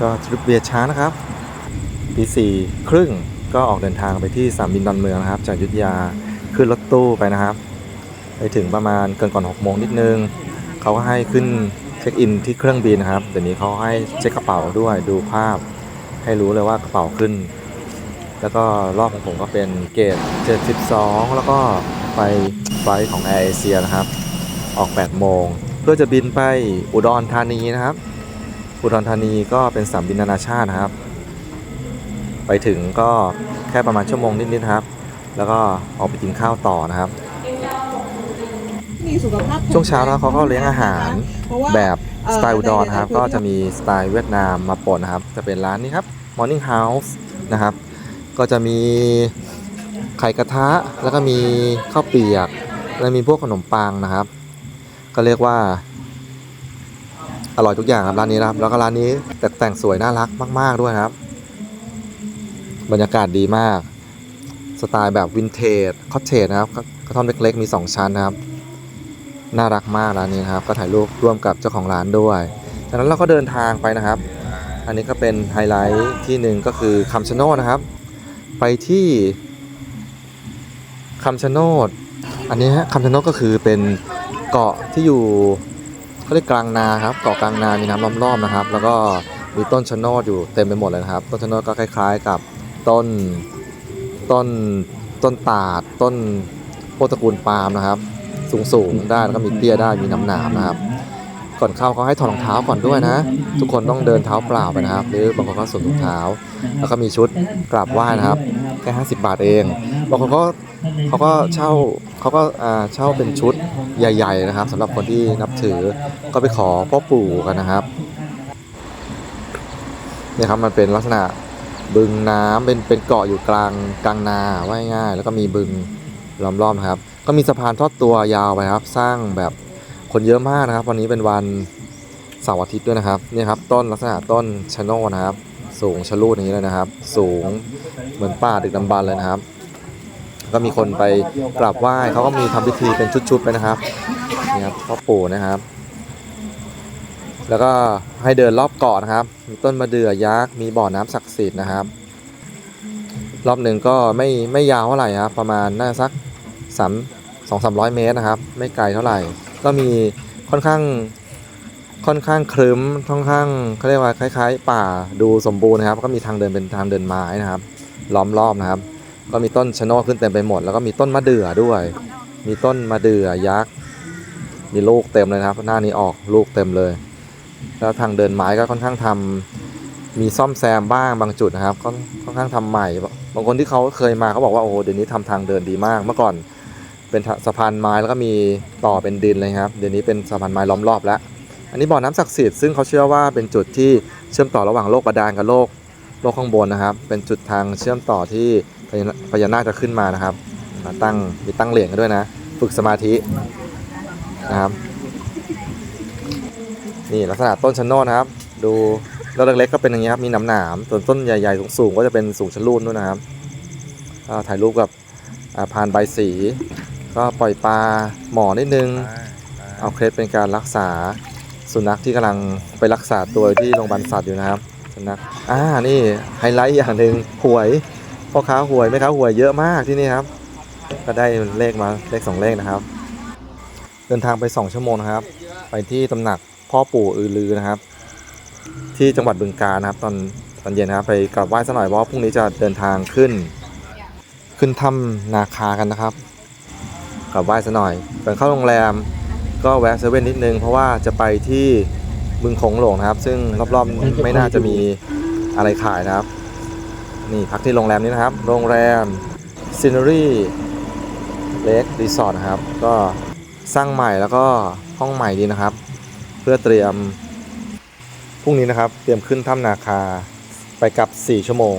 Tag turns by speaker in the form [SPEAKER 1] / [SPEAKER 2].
[SPEAKER 1] ก็ทริปเบียร์ช้านะครับตีสี่ครึ่งก็ออกเดินทางไปที่สนามบินดอนเมืองนะครับ จากยุทธยาขึ้นรถตู้ไปนะครับ ไปถึงประมาณเกินก่อน6โมงนิดนึงเขาก็ให้ขึ้นเช็คอินที่เครื่องบินนะครับเดี๋ยวนี้เขาให้เช็คกระเป๋าด้วยดูภาพ ให้รู้เลยว่ากระเป๋าขึ้น แล้วก็รอบของผมก็เป็นเกต72 แล้วก็ไปไฟล์ของ Air Asia นะครับ ออก 8 โมง เพื่อจะบินไปอุดรธานีนะครับ อุดรธานีก็เป็นสนามบินนานาชาตินะครับ ไปถึงก็แค่ประมาณชั่วโมงนิดๆครับ แล้วก็ออกไปกินข้าวต่อนะครับ
[SPEAKER 2] มีสุขภาพ
[SPEAKER 1] ช่วงเช้าแล้วเขาก็เลี้ยงอาหาร
[SPEAKER 2] เพราะว่า
[SPEAKER 1] แบบสไตล์อุดรนะครับ
[SPEAKER 2] เอ่อ
[SPEAKER 1] ก็จะมีสไตล์เวียดนามมาปนนะครับ จะเป็นร้านนี้ครับ Morning House นะครับ ก็จะมีไข่กระทะ แล้วก็มีข้าวเปียก แล้วมีพวกขนมปังนะครับ ก็เรียกว่า อร่อยทุกอย่างครับร้านนี้นะครับ แล้วก็ร้านนี้แต่แต่งสวยน่ารักมาก ๆด้วยครับ บรรยากาศดีมาก สไตล์แบบวินเทจคอตเทจนะครับกระท่อมเล็กๆมี 2 ชั้นนะครับ น่ารักมากร้านนี้นะครับ ก็ถ่ายรูปร่วมกับเจ้าของร้านด้วย จากนั้นเราก็เดินทางไปนะครับ อันนี้ก็เป็นไฮไลท์ที่หนึ่งก็คือคำชะโนดนะครับ ไปที่คำชะโนด อันนี้ฮะคำชะโนดก็คือเป็นเกาะที่อยู่ เขาเรียกกลางนาครับเกาะกลางนามีน้ำล้อมรอบนะครับ แล้วก็มีต้นชะโนดอยู่เต็มไปหมดเลยนะครับ ต้นชะโนดก็คล้ายๆกับต้นต้นต้นตาดต้นพตระกูลปาล์มนะครับ สูงสูงๆได้แล้วก็มีเตี้ยได้มีน้ำหนามนะครับ ก่อนเข้าเขาให้ถอดรองเท้าก่อนด้วยนะ ทุกคนต้องเดินเท้าเปล่าไปนะครับ หรือบางคนก็สวมถุงเท้า แล้วก็มีชุดกราบไหว้นะครับแค่50 บาทเองบางคนก็ เขาก็เช่าเขาก็อ่าเช่าเป็นชุดใหญ่ ๆ นะครับสำหรับคนที่นับถือก็ไปขอพ่อปู่กันนะครับเนี่ยครับมันเป็นลักษณะบึงน้ำเป็นเป็นเกาะอยู่กลางกลางนาว่าง่าย แล้วก็มีบึงล้อมรอบนะครับ ก็มีสะพานทอดตัวยาวไปครับ สร้างแบบคนเยอะมากนะครับ วันนี้เป็นวันเสาร์อาทิตย์ด้วยนะครับเนี่ยครับต้นลักษณะต้นชะโนนะครับ สูงชะลูดอย่างนี้เลยนะครับ สูงเหมือนป่าดึกดำบรรพ์เลยนะครับ ก็มีคนไปกราบไหว้เขาก็มีทำพิธีเป็นชุดๆไปนะครับนี่ครับพ่อปู่นะครับ แล้วก็ให้เดินรอบเกาะนะครับ มีต้นมะเดื่อยักษ์มีบ่อน้ำศักดิ์สิทธิ์นะครับ รอบหนึ่งก็ไม่ไม่ยาวเท่าไหร่ครับประมาณน่าสักสามสองสามร้อยเมตรนะครับ ไม่ไกลเท่าไหร่ ก็มีค่อนข้างค่อนข้างครึ้มค่อนข้างเขาเรียกว่าคล้าย ๆ ป่าดูสมบูรณ์นะครับ ก็มีทางเดินเป็นทางเดินไม้นะครับ ล้อมรอบนะครับ ก็มีต้นชะโนดขึ้นเต็มไปหมด แล้วก็มีต้นมะเดื่อด้วย มีต้นมะเดื่อยักษ์ มีลูกเต็มเลยนะครับ หน้านี้ออกลูกเต็มเลย แล้วทางเดินไม้ก็ค่อนข้างทำมีซ่อมแซมบ้างบางจุดนะครับ ก็ค่อนข้างทำใหม่ บางคนที่เขาเคยมาเขาบอกว่าโอ้โหเดี๋ยวนี้ทำทางเดินดีมาก เมื่อก่อนเป็นสะพานไม้แล้วก็มีต่อเป็นดินเลยครับ เดี๋ยวนี้เป็นสะพานไม้ล้อมรอบแล้ว อันนี้บ่อน้ำศักดิ์สิทธิ์ซึ่งเขาเชื่อว่าเป็นจุดที่เชื่อมต่อระหว่างโลกบาดาลกับโลกโลกข้างบนนะครับ เป็นจุดทางเชื่อมต่อที่ พญานาคจะขึ้นมานะครับมาตั้งมีตั้งเหรียญกันด้วยนะ ฝึกสมาธินะครับ นี่ลักษณะต้นชะโนดนะครับ ดูต้นเล็กๆก็เป็นอย่างนี้ครับมีหนามหนามๆส่วนต้นใหญ่ๆสูงๆก็จะเป็นสูงชะลูดด้วยนะครับก็ถ่ายรูปกับอ่านใบสี ก็ปล่อยปลาหมอนิดนึง เอาเคล็ดเป็นการรักษาสุนัขที่กำลังไปรักษาตัวที่โรงพยาบาลสัตว์อยู่นะครับสุนัขอ่านี่ไฮไลท์อย่างหนึ่งหวย พ่อค้าหวยแม่ค้าหวยเยอะมากที่นี่ครับ ก็ได้เลขมาเลขสองเลขนะครับ เดินทางไป2ชั่วโมงนะครับ ไปที่ตำหนักพ่อปู่อือลือนะครับ ที่จังหวัดบึงกาฬนะครับ ตอนตอนเย็นนะครับ ไปกราบไหว้สักหน่อยเพราะพรุ่งนี้จะเดินทางขึ้น ขึ้นถ้ำนาคากันนะครับกราบไหว้สักหน่อยก่อนเข้าโรงแรมก็แวะเซเว่นนิดนึงเพราะว่าจะไปที่บึงโขงหลงนะครับ ซึ่งรอบๆไม่น่าจะมีอะไรขายนะครับ นี่พักที่โรงแรมนี้นะครับ โรงแรมซินเนอรี่เลครีสอร์ทนะครับ ก็สร้างใหม่แล้วก็ห้องใหม่ดีนะครับ เพื่อเตรียมพรุ่งนี้นะครับ เตรียมขึ้นถ้ำนาคาไปกลับ 4 ชั่วโมง